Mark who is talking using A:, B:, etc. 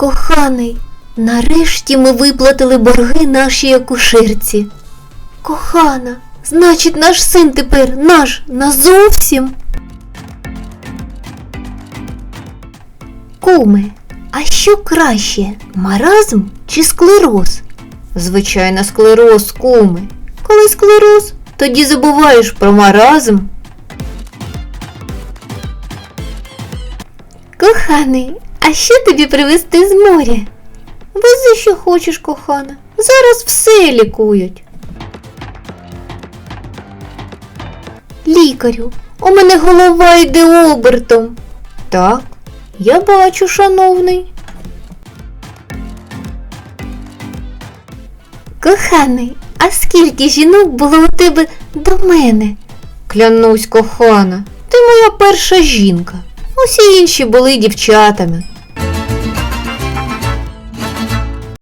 A: Коханий, нарешті ми виплатили борги нашій акушерці. Кохана, значить, наш син тепер наш назовсім. Куме, а що краще, маразм чи склероз? Звичайно, склероз, куме. Коли склероз, тоді забуваєш про маразм. Коханий, а що тобі привезти з моря? Вези, що хочеш, кохана. Зараз все лікують. Лікарю, у мене голова йде обертом. Так, я бачу, шановний. Коханий, а скільки жінок було у тебе до мене? Клянусь, кохана, ти моя перша жінка. Усі інші були дівчатами.